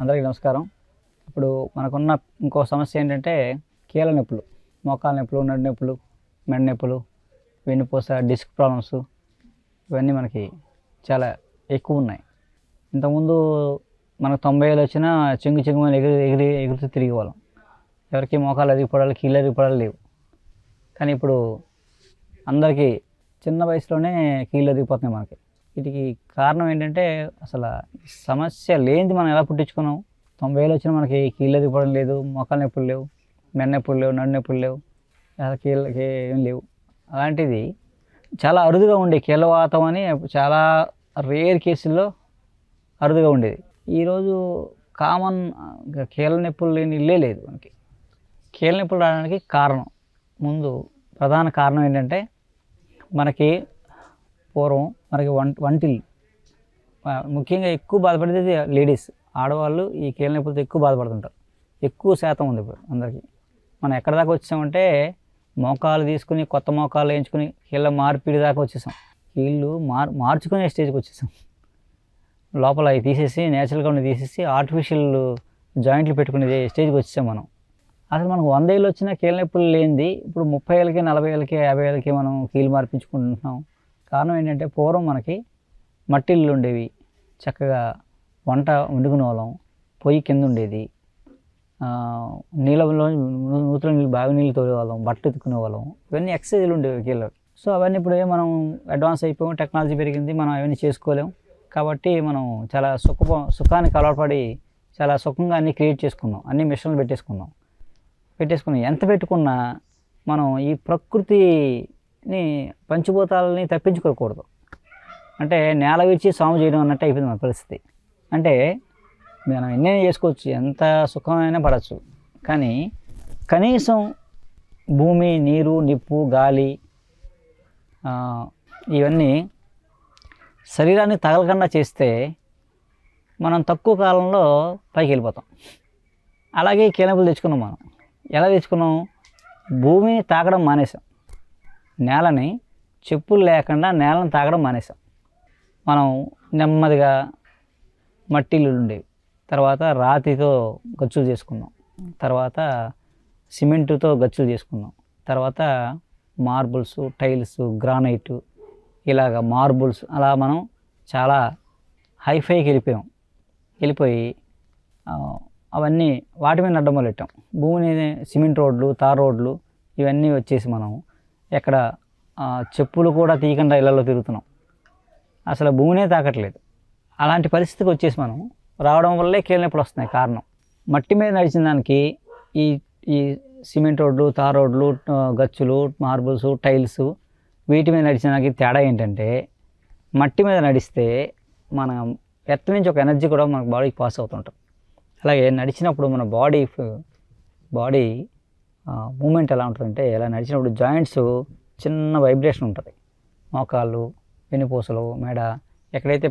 అందరికీ నమస్కారం. ఇప్పుడు మనకున్న ఇంకో సమస్య ఏంటంటే కీళ్ళ నొప్పులు మోకాల నొప్పులు నడు నొప్పులు మెడ నొప్పులు వెన్నుపూస డిస్క్ ప్రాబ్లమ్స్ ఇవన్నీ మనకి చాలా ఎక్కువ ఉన్నాయి. ఇంతకుముందు మనకు తొంభై ఏళ్ళు వచ్చినా చెంగు చెంగు మనం ఎగిరి ఎగిరి ఎగురుతూ తిరిగి వాళ్ళం. ఎవరికి మోకాలు అరిగిపోవడాలు కీళ్ళు అరిగిపోవడాలు లేవు. కానీ ఇప్పుడు అందరికీ చిన్న వయసులోనే కీళ్ళు అరిగిపోతున్నాయి మనకి. వీటికి కారణం ఏంటంటే అసలు సమస్య లేనిది మనం ఎలా పుట్టించుకున్నాం? తొంభై ఏళ్ళు వచ్చినా మనకి కీళ్ళు అరిగిపోవడం లేదు మొక్కలు నొప్పులు లేవు మెడ నొప్పులు లేవు నడు నొప్పులు లేవు అలా కీళ్ళకి ఏం లేవు. అలాంటిది చాలా అరుదుగా ఉండే కీళ్ళవాతం అని చాలా రేర్ కేసుల్లో అరుదుగా ఉండేది. ఈరోజు కామన్ కీళ్ళ నొప్పులు లేని ఇల్లే లేదు మనకి. కీళ్ళ నొప్పులు రావడానికి కారణం ముందు ప్రధాన కారణం ఏంటంటే మనకి పూర్వం మనకి వం వంటిల్ ముఖ్యంగా ఎక్కువ బాధపడేది లేడీస్. ఆడవాళ్ళు ఈ కీళ్ళ నొప్పులతో ఎక్కువ బాధపడుతుంటారు. ఎక్కువ శాతం ఉంది ఇప్పుడు అందరికీ. మనం ఎక్కడ దాకా వచ్చామంటే మోకాలు తీసుకుని కొత్త మోకాలు వేయించుకుని కీళ్ళ మార్పిడి దాకా వచ్చేసాం. కీళ్ళు మార్ మార్చుకునే స్టేజ్కి వచ్చేసాం. లోపల అవి తీసేసి నేచురల్గా ఉండి తీసేసి ఆర్టిఫిషియల్ జాయింట్లు పెట్టుకునే స్టేజ్కి వచ్చేసాం మనం. అసలు మనకు వంద ఏళ్ళు వచ్చిన కీళ్ళ నొప్పులు లేనిది ఇప్పుడు ముప్పై ఏళ్ళకి నలభై ఏళ్ళకి యాభై ఏళ్ళకి మనం కీళ్ళు మార్పించుకుంటున్నాం. కారణం ఏంటంటే పూర్వం మనకి మట్టిళ్ళు ఉండేవి చక్కగా వంట వండుకునే వాళ్ళం. పొయ్యి కింద ఉండేది నీళ్ళలో నూతుల నీళ్ళు బావి నీళ్ళు తోడేవాళ్ళం బట్టలు ఎత్తుకునే వాళ్ళం. ఇవన్నీ ఎక్సర్సైజ్లు ఉండేవి కీళ్ళకి సో అవన్నీ ఇప్పుడు మనం అడ్వాన్స్ అయిపోయాం. టెక్నాలజీ పెరిగింది. మనం అవన్నీ చేసుకోలేం. కాబట్టి మనం చాలా సుఖ సుఖానికి అలవాటుపడి చాలా సుఖంగా అన్నీ క్రియేట్ చేసుకున్నాం. అన్ని మిషన్లు పెట్టేసుకున్నాం. పెట్టేసుకున్నాం. ఎంత పెట్టుకున్నా మనం ఈ ప్రకృతి ని పంచభూతాలని తప్పించుకోకూడదు. అంటే నేల విడిచి సాము చేయడం అన్నట్టు అయిపోయింది మన పరిస్థితి. అంటే మనం ఎన్నైనా చేసుకోవచ్చు ఎంత సుఖమైనా పడవచ్చు. కానీ కనీసం భూమి నీరు నిప్పు గాలి ఇవన్నీ శరీరాన్ని తగలకుండా చేస్తే మనం తక్కువ కాలంలో పైకి వెళ్ళిపోతాం. అలాగే కీలపులు తెచ్చుకున్నాం మనం. ఎలా తెచ్చుకున్నాం? భూమిని తాకడం మానేసాం నేలని చెప్పులు లేకుండా నేలను తాగడం మానేసాం మనం నెమ్మదిగా మట్టిలు ఉండేవి. తర్వాత రాతితో గచ్చులు చేసుకున్నాం. తర్వాత సిమెంటుతో గచ్చులు చేసుకున్నాం. తర్వాత మార్బుల్స్ టైల్స్ గ్రానైట్ ఇలాగ మార్బుల్స్ అలా మనం చాలా హైఫైకి వెళ్ళిపోయాం. వెళ్ళిపోయి అవన్నీ వాటి మీద అడ్డం మొదలెట్టాం. భూమిని సిమెంట్ రోడ్లు తార్ రోడ్లు ఇవన్నీ వచ్చేసి మనం ఎక్కడ చెప్పులు కూడా తీయకుండా ఇళ్ళలో తిరుగుతున్నాం. అసలు భూమినే తాకట్లేదు. అలాంటి పరిస్థితికి వచ్చేసి మనం రావడం వల్లే కీలనొప్పులు వస్తున్నాయి కారణం. మట్టి మీద నడిచిన దానికి ఈ ఈ సిమెంట్ రోడ్లు తార్ రోడ్లు గచ్చులు మార్బుల్స్ టైల్స్ వీటి మీద నడిచిన దానికి తేడా ఏంటంటే మట్టి మీద నడిస్తే మన ఎర్త్ నుంచి ఒక ఎనర్జీ కూడా మన బాడీకి పాస్ అవుతుంటాం. అలాగే నడిచినప్పుడు మన బాడీ బాడీ మూమెంట్ ఎలా ఉంటుందంటే ఇలా నడిచినప్పుడు జాయింట్స్ చిన్న వైబ్రేషన్ ఉంటుంది. మోకాళ్ళు వెన్నుపూసలు మెడ ఎక్కడైతే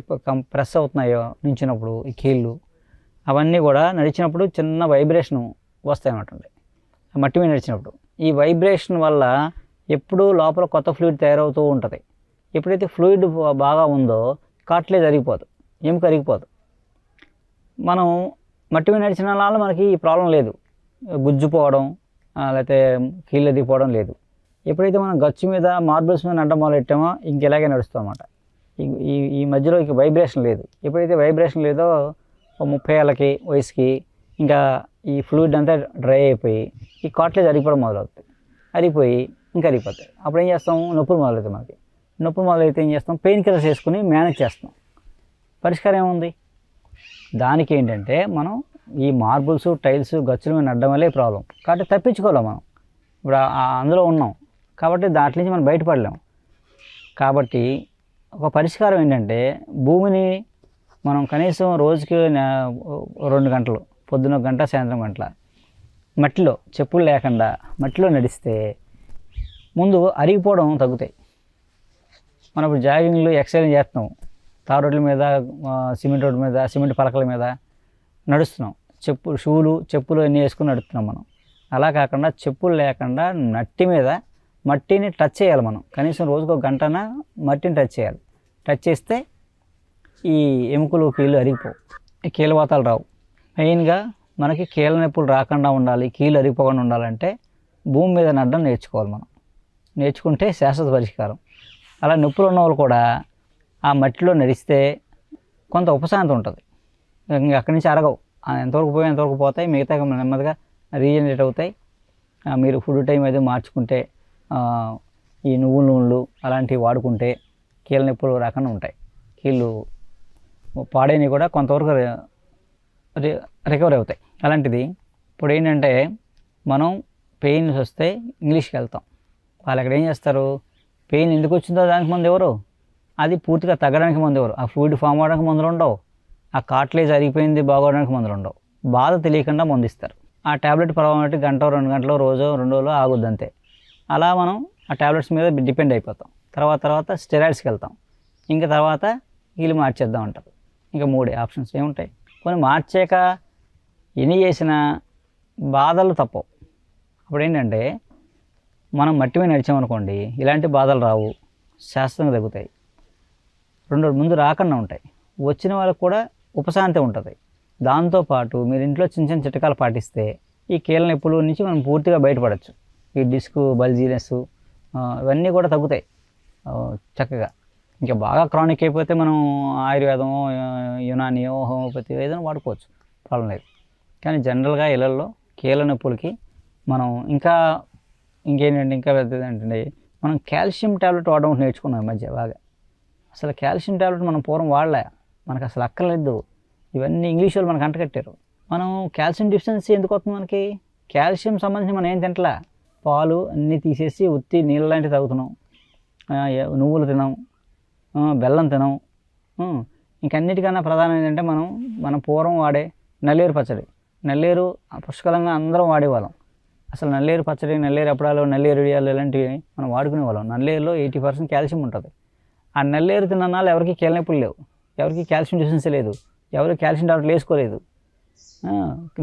ప్రెస్ అవుతున్నాయో నించినప్పుడు ఈ కీళ్ళు అవన్నీ కూడా నడిచినప్పుడు చిన్న వైబ్రేషన్ వస్తాయి అన్నమాట మట్టి మీద నడిచినప్పుడు. ఈ వైబ్రేషన్ వల్ల ఎప్పుడూ లోపల కొత్త ఫ్లూయిడ్ తయారవుతూ ఉంటుంది. ఎప్పుడైతే ఫ్లూయిడ్ బాగా ఉందో కాట్లేజ్ అరిగిపోదు ఎముక అరిగిపోదు మనం మట్టి మీద నడిచిన వాళ్ళ మనకి ఈ ప్రాబ్లం లేదు. గుజ్జుపోవడం లేకపోతే కీళ్ళు ఎదిగిపోవడం లేదు. ఎప్పుడైతే మనం గచ్చు మీద మార్బుల్స్ మీద అడ్డం మొదలెట్టామో పెట్టామో ఇంకెలాగే నడుస్తాం ఈ- ఈ మధ్యలో ఇక వైబ్రేషన్ లేదు. ఎప్పుడైతే వైబ్రేషన్ లేదో ముప్పై ఏళ్ళకి వయసుకి ఇంకా ఈ ఫ్లూయిడ్ అంతా డ్రై అయిపోయి ఈ కాట్లేజ్ అరిగిపోవడం మొదలవుతుంది. అరిగిపోయి ఇంకా అరిగిపోతాయి. అప్పుడు ఏం చేస్తాం? నొప్పులు మొదలవుతాయి మనకి. నొప్పులు మొదలైతే ఏం చేస్తాం? పెయిన్ కిల్లర్స్ వేసుకుని మేనేజ్ చేస్తాం. పరిష్కారం ఏముంది? దానికి ఏంటంటే మనం ఈ మార్బుల్స్ టైల్స్ గచ్చుల మీద నడ్డం వల్లే ప్రాబ్లం. కాబట్టి తప్పించుకోలేం మనం. ఇప్పుడు అందులో ఉన్నాం. కాబట్టి దాంట్లో నుంచి మనం బయటపడలేం. కాబట్టి ఒక పరిష్కారం ఏంటంటే భూమిని మనం కనీసం రోజుకి రెండు గంటలు పొద్దున ఒక గంట సాయంత్రం గంటల మట్టిలో చెప్పులు లేకుండా మట్టిలో నడిస్తే ముందు అరిగిపోవడం తగ్గుతాయి. మనం ఇప్పుడు జాగింగ్లు ఎక్సర్సైజ్ చేస్తున్నాం. తార్ రోడ్ల మీద సిమెంట్ రోడ్ల మీద సిమెంట్ పలకల మీద నడుస్తున్నాం. చెప్పు షూలు చెప్పులు అన్నీ వేసుకుని నడుపుతున్నాం మనం. అలా కాకుండా చెప్పులు లేకుండా మట్టి మీద మట్టిని టచ్ చేయాలి మనం. కనీసం రోజుకు ఒక గంటన మట్టిని టచ్ చేయాలి. టచ్ చేస్తే ఈ ఎముకలు కీళ్ళు అరిగిపోవు. కీలవాతాలు రావు. మెయిన్గా మనకి కీళ్ళ నొప్పులు రాకుండా ఉండాలి కీళ్ళు అరిగిపోకుండా ఉండాలంటే భూమి మీద నడ్డం నేర్చుకోవాలి మనం. నేర్చుకుంటే శాశ్వత పరిష్కారం. అలా నొప్పులు ఉన్న వాళ్ళు కూడా ఆ మట్టిలో నడిస్తే కొంత ఉపశాంతి ఉంటుంది. ఇంకా అక్కడి నుంచి అరగవు. ఎంతవరకు పోయి ఎంతవరకు పోతాయి మిగతా నెమ్మదిగా రీజనరేట్ అవుతాయి. మీరు ఫుడ్ టైం అయితే మార్చుకుంటే ఈ నువ్వుల నూనెలు అలాంటివి వాడుకుంటే కీళ్ళ నొప్పులు రాకుండా ఉంటాయి. కీళ్ళు పాడైనవి కూడా కొంతవరకు రి- రికవర్ అవుతాయి. అలాంటిది ఇప్పుడు ఏంటంటే మనం పెయిన్స్ వస్తే ఇంగ్లీష్కి వెళ్తాం. వాళ్ళు అక్కడ ఏం చేస్తారు? పెయిన్ ఎందుకు వచ్చిందో దానికి మంది ఎవరు? అది పూర్తిగా తగ్గడానికి మంది ఎవరు? ఆ ఫ్లూయిడ్ ఫామ్ అవడానికి మందులు ఉండవు. ఆ కాట్లేజ్ అరిగిపోయింది బాగోవడానికి మందులు ఉండవు. బాధ తెలియకుండా మందిస్తారు ఆ ట్యాబ్లెట్ ప్రభావం బట్టి గంట రెండు గంటలు రోజు రెండు రోజులు ఆగుద్ది అంతే. అలా మనం ఆ ట్యాబ్లెట్స్ మీద డిపెండ్ అయిపోతాం. తర్వాత తర్వాత స్టెరాయిడ్స్కి వెళ్తాం. ఇంకా తర్వాత వీళ్ళు మార్చేద్దాం అంటారు. ఇంకా మూడే ఆప్షన్స్ ఏముంటాయి? కొన్ని మార్చాక ఎన్ని చేసిన బాధలు తప్పవు. అప్పుడు ఏంటంటే మనం మట్టి మీద నడిచామనుకోండి ఇలాంటి బాధలు రావు. శాస్త్రంగా తగ్గుతాయి. రెండు రోజుల ముందు రాకుండా ఉంటాయి. వచ్చిన వాళ్ళకి కూడా ఉపశాంతి ఉంటుంది. దాంతోపాటు మీరు ఇంట్లో చిన్న చిన్న చిట్కాలు పాటిస్తే ఈ కీళ్ళ నొప్పుల నుంచి మనం పూర్తిగా బయటపడవచ్చు ఈ డిస్క్ బల్జీనెస్ ఇవన్నీ కూడా తగ్గుతాయి. చక్కగా. ఇంకా బాగా క్రానిక్ అయిపోతే మనం ఆయుర్వేదం యునానియో హోమియోపతి ఏదైనా వాడుకోవచ్చు. ప్రాబ్లం లేదు. కానీ జనరల్గా ఇళ్ళల్లో కీళ్ళ నొప్పులకి మనం ఇంకా ఇంకేంటంటే ఇంకా పెద్దది ఏంటంటే మనం కాల్షియం టాబ్లెట్ వాడడం నేర్చుకున్నాం ఈ మధ్య బాగా. అసలు కాల్షియం టాబ్లెట్ మనం పూర్వం వాడలే. మనకు అసలు అక్కర్లేదు. ఇవన్నీ ఇంగ్లీష్ వాళ్ళు మనకు అంటకట్టారు మనం కాల్షియం డిఫిషియన్సీ ఎందుకు వస్తుంది మనకి? కాల్షియం సంబంధించి మనం ఏం తింటలా? పాలు అన్నీ తీసేసి ఉత్తి నీళ్ళ లాంటివి తాగుతున్నాం. నువ్వులు తినాం బెల్లం తినాం ఇంకన్నిటికన్నా ప్రధానం ఏంటంటే మనం మన పూర్వం వాడే నల్లేరు పచ్చడి. నల్లేరు పుష్కలంగా అందరం వాడేవాళ్ళం. అసలు నల్లేరు పచ్చడి నల్లేరు అప్పడాలు నల్లేరు ఇడియాలు ఇలాంటివి మనం వాడుకునే వాళ్ళం నల్లేరులో ఎయిటీ పర్సెంట్ కాల్షియం ఉంటుంది. ఆ నల్లేరు తిన్నాళ్ళు ఎవరికి కీళ్ళనొప్పులు లేవు. ఎవరికి కాల్షియం డిఫిషియన్సీ లేదు. ఎవరు కాల్షియం టాబ్లెట్లు వేసుకోలేదు.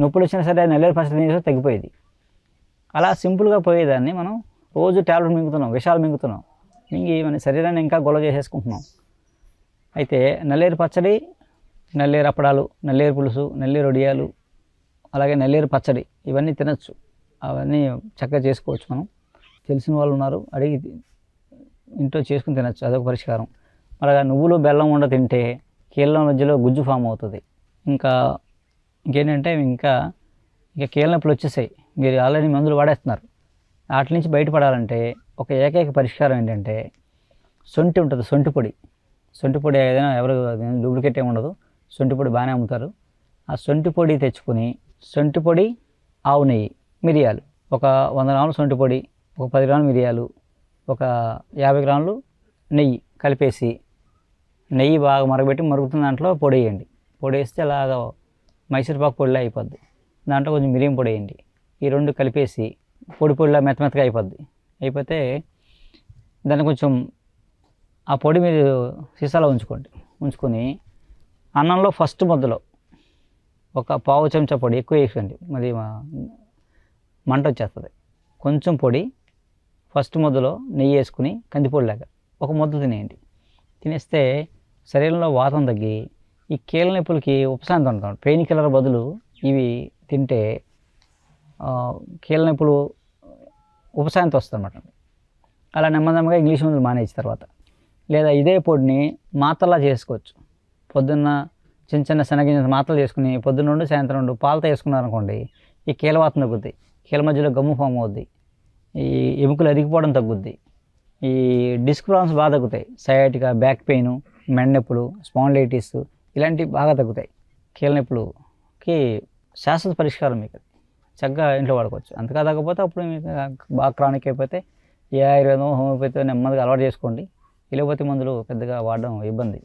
నొప్పులు వచ్చినా సరే నెల నల్లేరు పచ్చడి తగ్గిపోయేది. అలా సింపుల్గా పోయేదాన్ని మనం రోజు టాబ్లెట్ మింగుతున్నాం విషాలు మింగుతున్నాం మింగి మన శరీరాన్ని ఇంకా గొల్ల చేసేసుకుంటున్నాం. అయితే నల్లేరు పచ్చడి నల్లేరు అప్పడాలు నల్లేరు పులుసు నల్లేరు ఒడియాలు అలాగే నల్లేరు పచ్చడి ఇవన్నీ తినచ్చు. అవన్నీ చక్కగా చేసుకోవచ్చు మనం. తెలిసిన వాళ్ళు ఉన్నారు అడిగి ఇంట్లో చేసుకుని తినచ్చు అదొక పరిష్కారం. అలాగా నువ్వులు బెల్లం ఉండ తింటే కీళ్ళ మధ్యలో గుజ్జు ఫామ్ అవుతుంది. ఇంకా ఇంకేంటంటే ఇంకా ఇంకా కీళ్ళ నొప్పులు వచ్చేసాయి. మీరు ఆల్రెడీ మందులు వాడేస్తున్నారు. వాటి నుంచి బయటపడాలంటే ఒక ఏకైక పరిష్కారం ఏంటంటే సొంటి ఉంటుంది సొంటి పొడి. సొంటి పొడి ఏదైనా ఎవరు డూప్లికేట్ ఏమి ఉండదు. సొంటి పొడి బాగానే అమ్ముతారు. ఆ సొంటి పొడి తెచ్చుకుని సొంటి పొడి ఆవు నెయ్యి మిరియాలు. ఒక వంద గ్రాములు సొంటి పొడి ఒక పది గ్రాములు మిరియాలు ఒక యాభై గ్రాములు నెయ్యి కలిపేసి నెయ్యి బాగా మరగబెట్టి మరుగుతున్న దాంట్లో పొడి వేయండి పొడి వేస్తే అలాగ మైసూర్పాకు పొడిలా అయిపోద్ది. దాంట్లో కొంచెం మిరియం పొడి వేయండి. ఈ రెండు కలిపేసి పొడి పొడిలా మెత్త మెత్తగా అయిపోద్ది. అయిపోతే దాన్ని కొంచెం ఆ పొడి మీరు సీసాలో ఉంచుకోండి. ఉంచుకొని అన్నంలో ఫస్ట్ ముద్దలో ఒక పావు చెంచా పొడి ఎక్కువ వేసుకోండి మరి మా- మంట వచ్చేస్తుంది. కొంచెం పొడి ఫస్ట్ ముద్దలో నెయ్యి వేసుకుని కందిపొడిలాగా ఒక ముద్ద తినేయండి. తినేస్తే శరీరంలో వాతం తగ్గి ఈ కీళ్ళ నొప్పులకి ఉపశాంతి ఉంటుంది పెయిన్ కిల్లర్ బదులు ఇవి తింటే కీళ్ళ నొప్పులు ఉపశాంతి వస్తుంది అనమాట అలా నెమ్మదిగా ఇంగ్లీష్ మందులు మానేసిన తర్వాత. లేదా ఇదే పొడిని మాత్రలా చేసుకోవచ్చు. పొద్దున్న చిన్న చిన్న శనగింజ మాత్రలు చేసుకుని పొద్దున్న నుండి సాయంత్రం నుండి పాలతో వేసుకున్నారనుకోండి ఈ కీలవాతం తగ్గుద్ది. కీల మధ్యలో గమ్ము ఫామ్ అవుద్ది. ఈ ఎముకలు అరిగిపోవడం తగ్గుద్ది. ఈ డిస్క్ ప్రాబ్లమ్స్ బాగా తగ్గుతాయి. సయాటిక బ్యాక్ పెయిన్ మెండెప్పులు నొప్పులు ఇలాంటివి బాగా తగ్గుతాయి. కీళ్ళ నొప్పులుకి శాశ్వత పరిష్కారం మీకు చక్కగా ఇంట్లో వాడుకోవచ్చు. అంతగా తగ్గకపోతే అప్పుడు మీకు బాగా క్రానిక్ అయిపోతే ఏ ఆయుర్వేదం హోమియోపతి నెమ్మదిగా అలవాటు చేసుకోండి. ఇలాపోతే మందులు పెద్దగా వాడడం ఇబ్బంది.